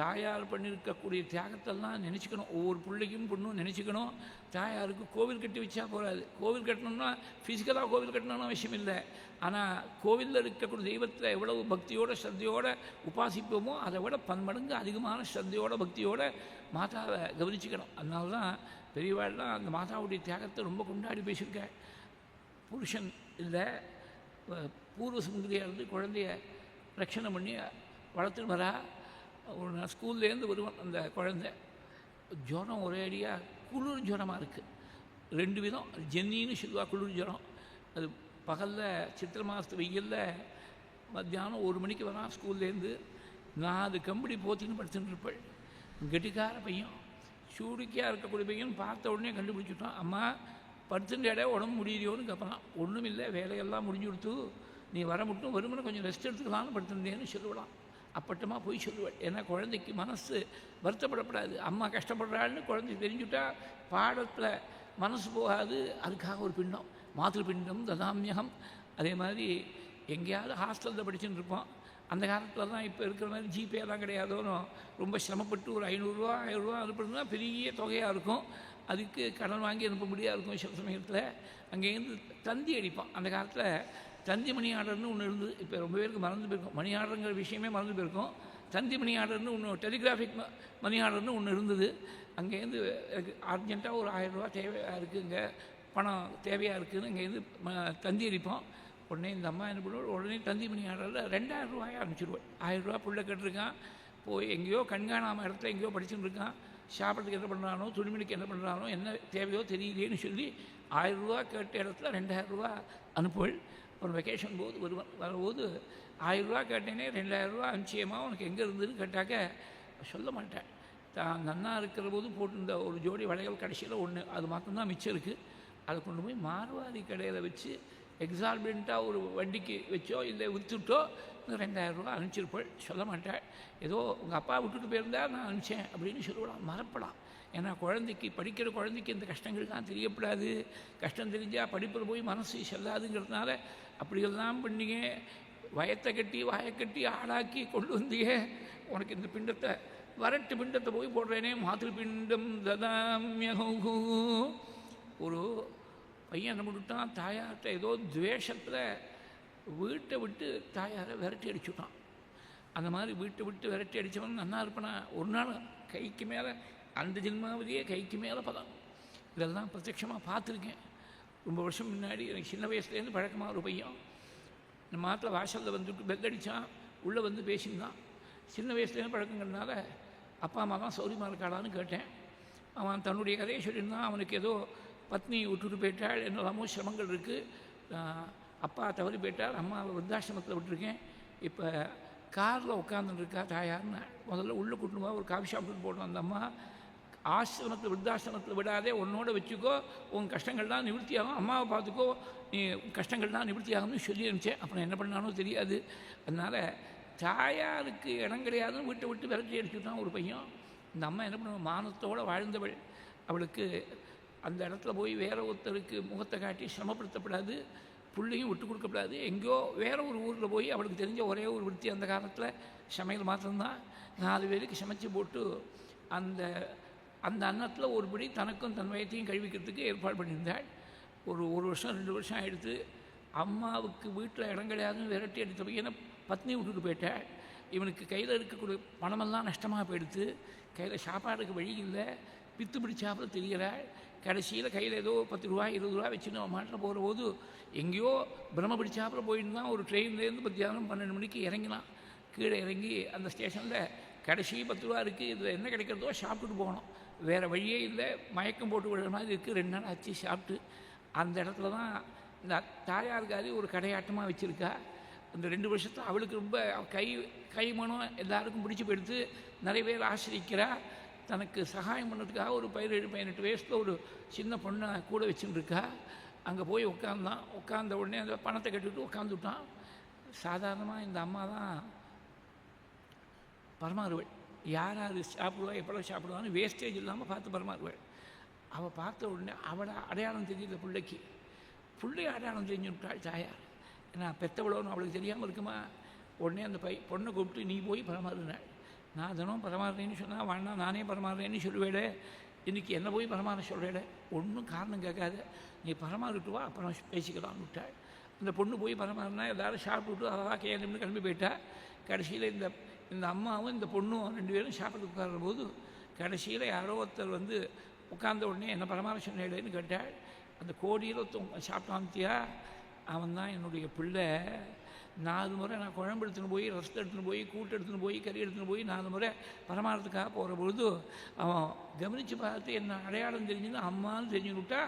தாயார் பண்ணியிருக்கக்கூடிய தியாகத்தெல்லாம் நினச்சிக்கணும். ஒவ்வொரு பிள்ளைக்கும் பொண்ணும் நினச்சிக்கணும். தாயாருக்கு கோவில் கட்டி வச்சா போகாது கோவில் கட்டணும்னா ஃபிசிக்கலாக கோவில் கட்டணும்னு அவசியம் இல்லை. ஆனால் கோவிலில் இருக்கக்கூடிய தெய்வத்தை எவ்வளவு பக்தியோட ஸ்ரத்தையோட உபாசிப்போமோ அதை விட பன்மடங்கு அதிகமான ஸ்ரத்தையோட பக்தியோட மாதாவை கவனிச்சுக்கணும். அதனால தான் பெரியவாள்லாம் அந்த மாதாவுடைய தியாகத்தை ரொம்ப கொண்டாடி பேசியிருக்கேன் புருஷன் இல்லை பூர்வ சுந்தரியாக இருந்து குழந்தைய ரட்சணை பண்ணி வளர்த்துன்னு வரா. ஒரு ஸ்கூல்லேருந்து வருவான் அந்த குழந்தை. ஜுரம் ஒரே அடியாக குளிர் ஜுரமாக இருக்குது ரெண்டு விதம் ஜென்னின்னு சொல்லுவா குளிர் ஜுரம். அது பகலில் சித்திரை மாதத்து வெயிலில் மத்தியானம் ஒரு மணிக்கு வரான் ஸ்கூல்லேருந்து. நாலு கம்பெனி போத்தின்னு படுத்துட்டு இருப்பாள். கெட்டிக்கார பையன் சூடிக்கையாக இருக்கக்கூடிய பையன் பார்த்த உடனே கண்டுபிடிச்சிட்டான். அம்மா படுத்துட்டேடே உடம்பு முடியலையோன்னு கேட்பான். ஒன்றும் இல்லை வேலையெல்லாம் முடிஞ்சு கொடுத்து நீ வர மட்டும் வருமான கொஞ்சம் ரெஸ்ட் எடுத்துக்கலாம்னு படுத்துட்டேன்னு சொல்லுவலாம். அப்பட்டமாக போய் சொல்லுவாள் ஏன்னா குழந்தைக்கு மனசு வருத்தப்படக்கூடாது அம்மா கஷ்டப்படுறாள்னு குழந்தை தெரிஞ்சுட்டா பாடத்தில் மனசு போகாது. அதுக்காக ஒரு பிண்டம். மாத்திரு பிண்டம் ததாமியகம் அதே மாதிரி எங்கேயாவது ஹாஸ்டலில் படிச்சுட்டு இருப்போம். அந்த காலத்தில் தான் இப்போ இருக்கிற மாதிரி ஜிபேலாம் கிடையாதோன்னு ரொம்ப சிரமப்பட்டு ஒரு ஐநூறுரூவா ஆயிரரூவா அனுப்புறதுனா பெரிய தொகையாக இருக்கும். அதுக்கு கடன் வாங்கி அனுப்ப முடியாது இருக்கும் சில சமயத்தில். அங்கேருந்து தந்தி அடிப்பான். அந்த காலத்தில் தந்தி மணி ஆர்டர்னு ஒன்று இருந்தது இப்போ ரொம்ப பேருக்கு மறந்து போயிருக்கும். மணி ஆர்டருங்கிற விஷயமே மறந்து போயிருக்கோம். தந்தி மணி ஆர்டர்னு ஒன்று டெலிகிராஃபிக் மணி ஆர்டர்னு ஒன்று இருந்தது. அங்கேருந்து எனக்கு அர்ஜென்ட்டாக ஒரு ஆயிரரூபா தேவையாக தேவையாக இருக்குங்க. பணம் தேவையாக இருக்குதுன்னு இங்கேருந்து தந்தி அடிப்போம். உடனே இந்த அம்மா என்ன பண்ணுவோம் உடனே தந்தி மணி ஆர்டரில் ரெண்டாயிரம் ரூபாய் அனுப்பிச்சிடுவேன் ஆயிரம் ரூபாய் புள்ள கட்டிருக்கான். போய் எங்கேயோ கண்காணாமல் இடத்துல எங்கேயோ படிச்சுட்டு இருக்கான். சாப்பிட்றதுக்கு என்ன பண்ணுறானோ துணிமணிக்கு என்ன பண்ணுறானோ என்ன தேவையோ தெரியலையேன்னு சொல்லி ஆயிரம் ரூபா கேட்ட இடத்துல ரெண்டாயிரம் ரூபா ஒரு வெக்கேஷன் போது வருவான் வரும்போது ஆயிரம் ரூபா கேட்டேனே ரெண்டாயிரம் ரூபா உனக்கு எங்கே இருந்ததுன்னு கேட்டாக்க சொல்ல மாட்டேன். தான் நன்னா இருக்கிற போது போட்டிருந்த ஒரு ஜோடி வளையல் கடைசியில் ஒன்று அது மட்டும்தான் மிச்சம் இருக்குது அதை கொண்டு போய் மார்வாடி கடையில் வச்சு எக்ஸால்பெண்ட்டாக ஒரு வண்டிக்கு வச்சோ இல்லை விற்றுட்டோ ரெண்டாயிரரூவா ரெண்டாயிரம் அனுப்பிச்சிருப்பாள் சொல்ல மாட்டேன். ஏதோ உங்கள் அப்பா விட்டுட்டு போயிருந்தா நான் அனுப்பிச்சேன் அப்படின்னு சொல்லலாம் மறப்பலாம். ஏன்னா குழந்தைக்கு படிக்கிற குழந்தைக்கு இந்த கஷ்டங்கள்லாம் தெரியப்படாது. கஷ்டம் தெரிஞ்சால் படிப்பில் போய் மனசு செல்லாதுங்கிறதுனால அப்படியெல்லாம் பண்ணிங்க வயத்தை கட்டி வாயை கட்டி ஆளாக்கி கொண்டு வந்தீங்க உனக்கு இந்த பிண்டத்தை வரட்டு பிண்டத்தை போய் போடுறேனே மாத்திரு பிண்டம் ததாமியகு ஒரு பையன் என்ன பண்ணிட்டான் தாயார்கிட்ட ஏதோ துவேஷத்தில் வீட்டை விட்டு தாயாரை விரட்டி அடிச்சுட்டான். அந்த மாதிரி வீட்டை விட்டு விரட்டி அடித்தவன் நன்னா இருப்பனா? ஒரு நாள் கைக்கு மேலே அந்த ஜென்மாவதியே கைக்கு மேலே பதம். இதெல்லாம் பிரத்யட்சமாக பார்த்துருக்கேன். ரொம்ப வருஷம் முன்னாடி எனக்கு சின்ன வயசுலேருந்து பழக்கமாக ஒரு பையன். இந்த மாட்டில் வாசலில் வந்துட்டு பெல்லடித்தான் உள்ளே வந்து பேசியிருந்தான். சின்ன வயசுலேருந்து பழக்கங்கிறதுனால அப்பா அம்மா தான் சௌரியமாக இருக்காளான்னு கேட்டேன். அவன் தன்னுடைய கதையை சொல்லியிருந்தான். அவனுக்கு ஏதோ பத்னி விட்டுட்டு போயிட்டாள் என்னெல்லாமோ சிரமங்கள் இருக்குது அப்பா தவறி போயிட்டார் அம்மாவை விருத்தாசிரமத்தில் விட்டுருக்கேன். இப்போ காரில் உட்காந்துருக்கா தாயார்னு. முதல்ல உள்ளே கூட்டணுமா ஒரு காஃபி ஷாப்புக்கு போட்டோம் அந்த அம்மா ஆசிரமத்தில் விருத்தாசிரமத்தில் விடாதே உன்னோட வச்சுக்கோ. உன் கஷ்டங்கள்லாம் நிவர்த்தியாகும். அம்மாவை பார்த்துக்கோ. நீ கஷ்டங்கள்லாம் நிவர்த்தியாகும்னு சொல்லி அனுப்பிச்சேன் அப்புறம் என்ன பண்ணானோ தெரியாது. அதனால் தாயாருக்கு இடம் கிடையாதுன்னு வீட்டை விட்டு விரட்டி அடிச்சுட்டான் ஒரு பையன். இந்த அம்மா என்ன பண்ணுவோம் மானத்தோடு வாழ்ந்தவள். அவளுக்கு அந்த இடத்துல போய் வேற ஒருத்தருக்கு முகத்தை காட்டி சிரமப்படுத்தப்படாது. பிள்ளையும் விட்டு கொடுக்கப்படாது. எங்கேயோ வேற ஒரு ஊரில் போய் அவளுக்கு தெரிஞ்ச ஒரே ஒரு விருத்தி அந்த காலத்தில் சமையல் மாத்திரம்தான். நாலு பேருக்கு சமைச்சு போட்டு அந்த அந்த அன்னத்தில் ஒருபடி தனக்கும் தன் வயத்தையும் கழுவிக்கிறதுக்கு ஏற்பாடு பண்ணியிருந்தாள். ஒரு ஒரு வருஷம் ரெண்டு வருஷம் ஆயிடுத்து அம்மாவுக்கு வீட்டில் இடம் கிடையாதுன்னு விரட்டி அடித்த பையனை பத்னி விட்டுட்டு போயிட்டாள். இவனுக்கு கையில் இருக்கக்கூடிய பணமெல்லாம் நஷ்டமாக போயிடுத்து கையில் சாப்பாடுக்கு வழி இல்லை பித்து பிடிச்சாப்புல தெரிகிறாள் கடைசியில் கையில் ஏதோ பத்து ரூபா இருபது ரூபா வச்சுன்னு அவன் மாட்டில் போகிற போது எங்கேயோ பிரம்ம பிடிச்சாப்புல போயிருந்தான் ஒரு ட்ரெயின்லேருந்து மத்தியானம் பன்னெண்டு மணிக்கு இறங்கினான். கீழே இறங்கி அந்த ஸ்டேஷனில் கடைசி பத்து ரூபா இருக்குது இதில் என்ன கிடைக்கிறதோ சாப்பிட்டுட்டு போகணும். வேறு வழியே இல்லை. மயக்கம் போட்டு விடுற மாதிரி இருக்குது ரெண்டு நாள் ஆச்சு சாப்பிட்டு. அந்த இடத்துல தான் இந்த தாயாருக்காரி ஒரு கடையாட்டமாக வச்சுருக்கா. அந்த ரெண்டு வருஷத்தில் அவளுக்கு ரொம்ப கை கை மனம் எல்லாருக்கும் பிடிச்சி போயிடுத்து நிறைய பேர் ஆசிரிக்கிறா. தனக்கு சகாயம் பண்ணுறதுக்காக ஒரு பதினேழு பதினெட்டு வயசில் ஒரு சின்ன பொண்ணை கூட வச்சுட்டு அங்கே போய் உட்காந்தான் உட்காந்த உடனே அந்த பணத்தை கட்டிவிட்டு உட்காந்துட்டான் சாதாரணமாக இந்த அம்மா தான் பரமாறுவள். யார் யார் சாப்பிடுவா எப்படா சாப்பிடுவான்னு வேஸ்டேஜ் இல்லாமல் பார்த்து பரமாறுவாள் அவள் பார்த்த உடனே அவளை அடையாளம் தெரியல பிள்ளைக்கு. பிள்ளை அடையாளம் தெரிஞ்சு விட்டாள் தாயார். ஏன்னா பெத்தவளோன்னு அவளுக்கு தெரியாமல் இருக்குமா? உடனே அந்த பை பொண்ணை கூப்பிட்டு நீ போய் பரமாறுனாள் நான் தினம் பரமாறுறேன்னு சொன்னால் வேணா நானே பரமாறுறேன்னு சொல்லுவேடே இன்றைக்கி என்ன போய் பரமாற சொல்கிறேட ஒன்றும் காரணம் கேட்காத. நீ பரமாறிட்டு வா அப்புறம் பேசிக்கலாம்னு விட்டாள். அந்த பொண்ணு போய் பரமாறினா எல்லாரும் சாப்பிட்டு அதெல்லாம் கேள்வி கிளம்பி போயிட்டா. கடைசியில் இந்த இந்த அம்மாவும் இந்த பொண்ணும் ரெண்டு பேரும் சாப்பிட்டு உட்கார்ற போது கடைசியில் யாரோ ஒருத்தர் வந்து உட்கார்ந்த உடனே என்ன பரமாற சொன்னேன்னு கேட்டாள். அந்த கோடியில் ஒருத்தன் சாப்பிட்டாந்தியா அவன் தான் என்னுடைய பிள்ளை. நாலு முறை நான் குழம்பு எடுத்துன்னு போய் ரசத்தை எடுத்துன்னு போய் கூட்டு எடுத்துன்னு போய் கறி எடுத்துன்னு போய் நாலு முறை பரமாறதுக்காக போகிற பொழுது அவன் கவனித்து பார்த்து என்ன அடையாளம் தெரிஞ்சுன்னு அம்மான்னு தெரிஞ்சு விட்டா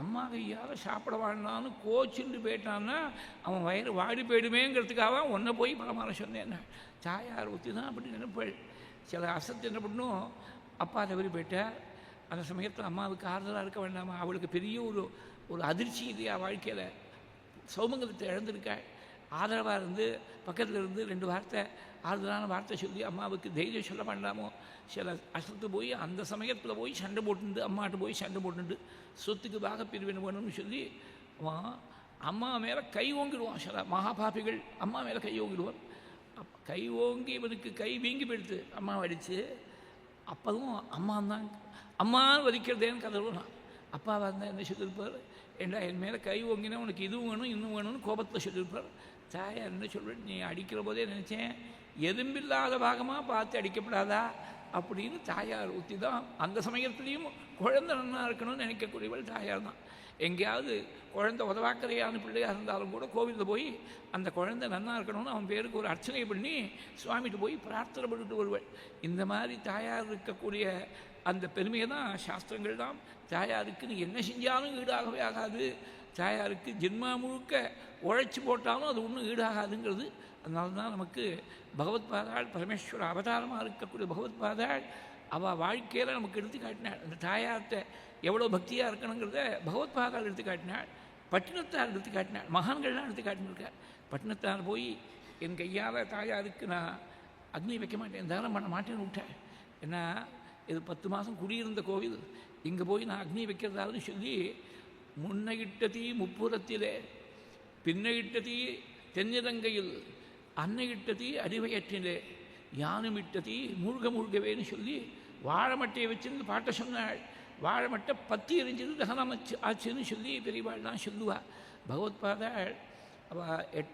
அம்மா கையால் சாப்பிட வாழ்னான்னு கோச்சுண்டு போயிட்டான்னா அவன் வயிறு வாடி போயிடுமேங்கிறதுக்காக ஒன்றை போய் பரமாற சொன்னேன். தாயார் ஊற்றி தான் அப்படி நினைப்பாள் சில அசத்து என்ன பண்ணும்? அப்பா தவறி போயிட்டார். அந்த சமயத்தில் அம்மாவுக்கு ஆறுதலாக இருக்க வேண்டாமா? அவளுக்கு பெரிய ஒரு ஒரு அதிர்ச்சி இல்லையா வாழ்க்கையில். சௌமங்கலத்தை இழந்திருக்காள். ஆதரவாக இருந்து பக்கத்தில் இருந்து ரெண்டு வார்த்தை ஆறுதலான வார்த்தை சொல்லி அம்மாவுக்கு தைரியம் சொல்ல பண்ணலாமோ சில அசத்து போய் அந்த சமயத்தில் போய் சண்டை போட்டுண்டு அம்மாட்ட போய் சண்டை போட்டுண்டு சொத்துக்கு பாக பிரிவினை வேணும்னு சொல்லி அவன் அம்மா மேலே கை ஓங்கிடுவான். சில மகாபாபிகள் அம்மா மேலே கை ஓங்கிடுவான் அப் கை ஓங்கி இவனுக்கு கை வீங்கி போயிடுத்து அம்மா வடித்து அப்பவும் அம்மா தான் அம்மா வலிக்கிறதேன்னு கதறுவான் அப்பாவாக இருந்தால் என்ன சொல்லியிருப்பார் ஏண்டா என் மேலே கை ஓங்கினா உனக்கு இதுவும் வேணும் இன்னும் வேணும்னு கோபத்தில் சொல்லியிருப்பார் தாயார் என்ன சொல்வேன் நீ அடிக்கிற போதே நினச்சேன். எதும்பில்லாத பாகமாக பார்த்து அடிக்கப்படாதா? அப்படின்னு தாயார் ஊற்றி தான் அந்த சமயத்துலேயும் குழந்தை நல்லா இருக்கணும்னு நினைக்கக்கூடியவள் தாயார் தான். எங்கேயாவது குழந்தை உதவாக்கரையான பிள்ளையாக இருந்தாலும் கூட கோவிலில் போய் அந்த குழந்தை நன்னாக இருக்கணும்னு அவன் பேருக்கு ஒரு அர்ச்சனை பண்ணி சுவாமிகிட்ட போய் பிரார்த்தனை பண்ணிட்டு வருவாள். இந்த மாதிரி தாயார் இருக்கக்கூடிய அந்த பெருமையை தான் சாஸ்திரங்கள் தான் தாயாருக்கு நீ என்ன செஞ்சாலும் ஈடாகவே ஆகாது. தாயாருக்கு ஜென்மா முழுக்க உழைச்சி போட்டாலும் அது ஒன்றும் ஈடாகாதுங்கிறது. அதனால தான் நமக்கு பகவத் பாதாள் பரமேஸ்வர அவதாரமாக இருக்கக்கூடிய பகவத் பாதாள் அவள் வாழ்க்கையில் நமக்கு எடுத்து காட்டினாள். அந்த தாயார்கிட்ட எவ்வளோ பக்தியாக இருக்கணுங்கிறத பகவத் பாதாள் எடுத்து காட்டினாள். பட்டினத்தார் எடுத்து காட்டினாள். மகான்கள்லாம் எடுத்து காட்டினிருக்கார் பட்டினத்தார் போய் என் கையால் தாயாருக்கு நான் அக்னி வைக்க மாட்டேன். தானம் பண்ண மாட்டேன்னு விட்டேன் ஏன்னா இது பத்து மாதம் குடியிருந்த கோவில். இங்கே போய் நான் அக்னி வைக்கிறதான்னு சொல்லி முன்னையிட்ட தீ முப்புறத்திலே பின்னையிட்ட தீ தென்னிலங்கையில் அன்னையிட்ட தீ அடிவயற்றிலே யானுமிட்ட தீ மூழ்க மூழ்கவேன்னு சொல்லி வாழைமட்டையை வச்சிருந்து பாட்டை சொன்னாள். வாழைமட்டை பத்தி எரிஞ்சது தகனம் ஆச்சுன்னு சொல்லி பெரியவாள் தான் சொல்லுவா பகவத்பாதாள் அவள் எட்